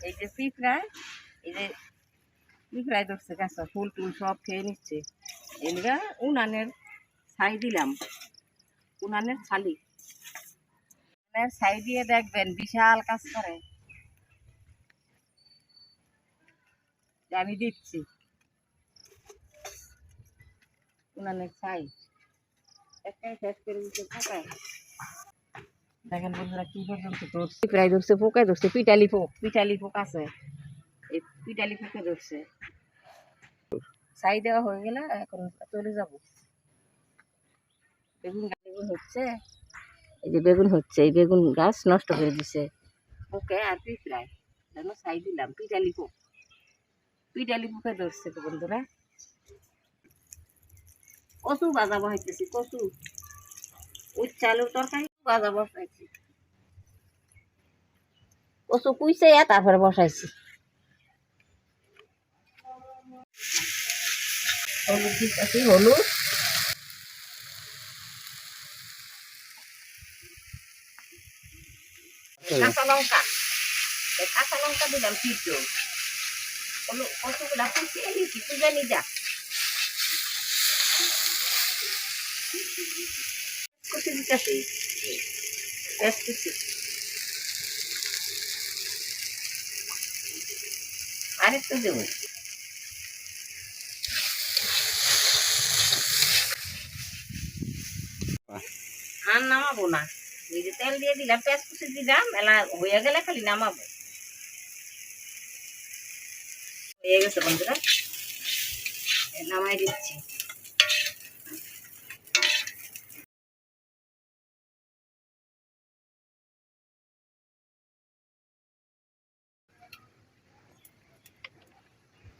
এই যে পিঁপড়ায় এই যে পিঁপড়ায় ধরছে গাছা ফুল টুল সব খেয়ে নিচ্ছে। এলিগা উনানের ছাই দিলাম। উনানের ছালি। উনানের ছাই দিয়ে দেখবেন বিশাল কাজ করে। আমি দিচ্ছি। উনানের ছাই। একটাই শেষ করে দিতে থাকায় দেখেন বন্ধুরা কি পর্যন্ত ধরছে। প্রায় ধরছে পোকায় ধরছে পিটালি পোক। পিটালি পোক আছে। এই পিটালি পোকে ধরছে। ছাই দেওয়া হয়ে গেলে এখন চলে যাব। বেগুন বেগুন হচ্ছে। এই যে বেগুন হচ্ছে এই বেগুন গাছ নষ্ট করে দিছে। পোকে আর পিঁপড়ায়। যেন ছাই দিলাম পিটালি পোক। পিটালি পোকে ধরছে তো বন্ধুরা। কচু বাজা বসাইতেছি কচু। ওই চালের তরকারি বসাইছি। কচু কুইছে তারপরে বসাইছি। হলুদ দিতেছি কাঁচা লঙ্কা। কাঁচা লঙ্কা দিলাম সিদ্ধ। হলো কতগুলা কুচিয়ে নিচ্ছি তুলে নি যা কুচি দিতেছি। পেঁয়াজ কুচি আর একটু দেবো। আর নামাবো না। এই যে তেল দিয়ে দিলাম পেঁয়াজ কুচি দিলাম, এলা হয়ে গেলে খালি নামাবো। হয়ে গেছে বন্ধুরা। নামাই দিচ্ছি।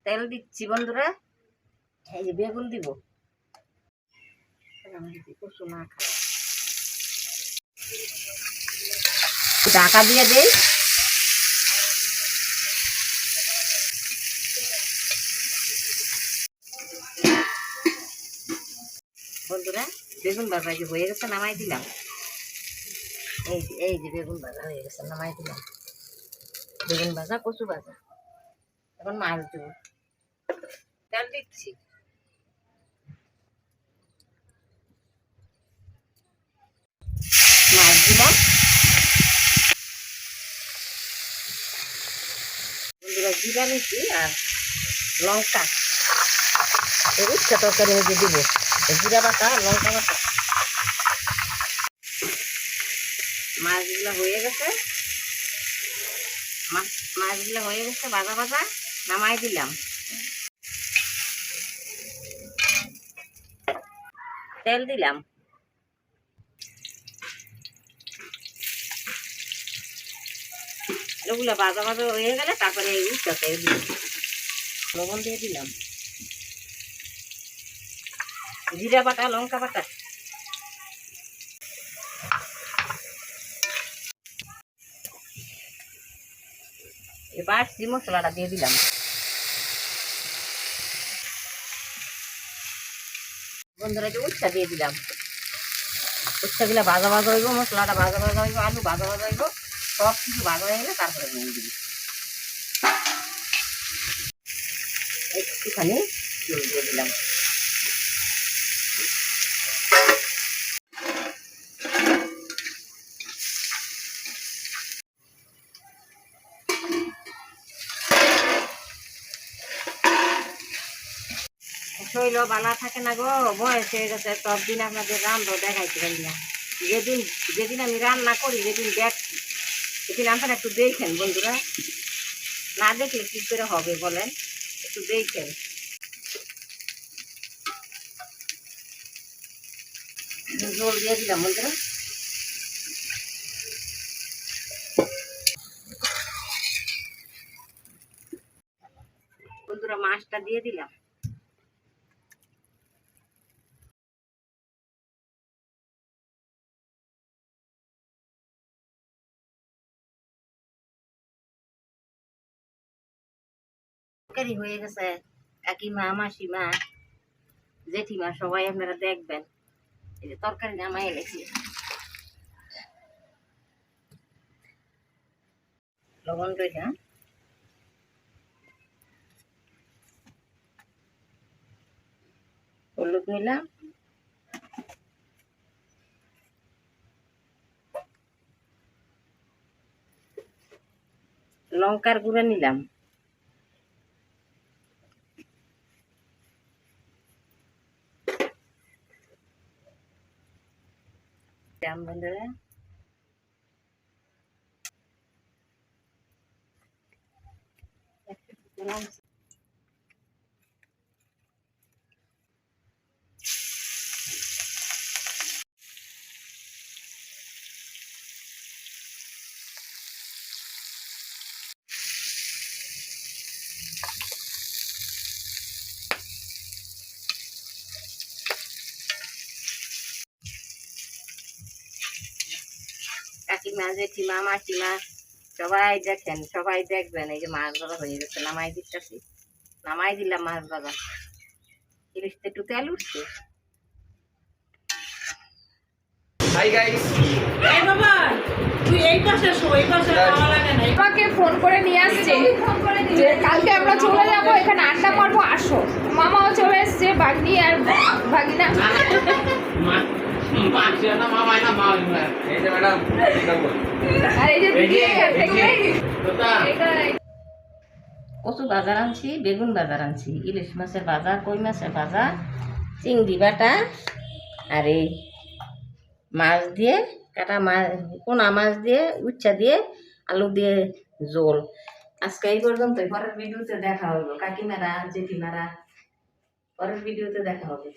তেল দিচ্ছি বন্ধুরা। এই যে বেগুন দিব। ঢাকা দিয়ে দেই। বন্ধুরা, বেগুন ভাজা যে হয়ে গেছে, নামাই দিলাম। এই যে এই যে বেগুন ভাজা হয়ে গেছে, নামাই দিলাম। বেগুন ভাজা, কচু ভাজা। এখন মাছ দেবো। নিচ্ছি আর লঙ্কা। দিব। জিরা বাটা লঙ্কা বাটা। মাছগুলো হয়ে গেছে। মাছ মাছগুলো হয়ে গেছে, ভাজা ভাজা। নামাই দিলাম। তেল দিলাম। এগুলো ভাজা ভাজা হয়ে গেলে তারপরে এই দিলাম। লবণ দিয়ে দিলাম। জিরা বাটা, লঙ্কা বাটা। এবার মশলাটা দিয়ে দিলাম। বন্ধুরা যে উচ্ছা দিয়ে দিলাম। উচ্ছাগুলো ভাজা ভাজা হইব, মশলাটা ভাজা ভাজা হইব, আলু ভাজা ভাজা হইব, সব কিছু ভাজা হয়ে গেলে তারপরে নুন দিবি। একটুখানি জল দিয়ে দিলাম। শৈল বালা থাকে না গো, বয়স হয়ে গেছে সব দিন আপনাদের রান্না দেখাইতে পারি না। যেদিন যেদিন আমি রান্না করি, যেদিন দেখ, সেদিন আপনারা একটু দেখেন বন্ধুরা। না দেখলে কি করে হবে বলেন? একটু দেখেন। জল দিয়ে দিলাম বন্ধুরা। বন্ধুরা, মাছটা দিয়ে দিলাম। কারি হয়ে গেছে। কাকিমা মাসিমা জেঠিমা, সবাই আপনারা দেখবেন। এই যে তরকারি নামাই এনেছি লবণ রয়েছে হ্যাঁ? হলুদ নিলাম। লঙ্কার গুঁড়া নিলাম। দিলাম বন্ধুরা দিলাম কাকিমা জেঠিমা মাসিমা সবাই দেখেন সবাই দেখবেন এই যে মাছ ভাজা হয়ে গেছে নামাই দিতেছি। নামাই দিলাম মাছ ভাজা ইলিশতে একটু তেল উঠছে। হাই গাইস এই বাবা তুই এই পাশে শো এই পাশে যাওয়া লাগে না। আমাকে ফোন করে নিয়ে আসছে যে কালকে আমরা চলে যাব এখানে আড্ডা মারবো আসো। মামাও চলে এসছে বাগনি আর ভাগিনা। কচু বাজার আনছি, বেগুন বাজার আনছি, ইলিশ মাছের বাজার, কই মাছের বাজার? চিংড়ি বাটা আর এই মাছ দিয়ে, কাটা মাছ, পোনা মাছ দিয়ে উচ্চা দিয়ে, আলু দিয়ে জোল আজকে এই পর্যন্ত পরের ভিডিওতে দেখা হলো কাকিমারা, জেঠিমারা, পরের ভিডিওতে দেখা হবে।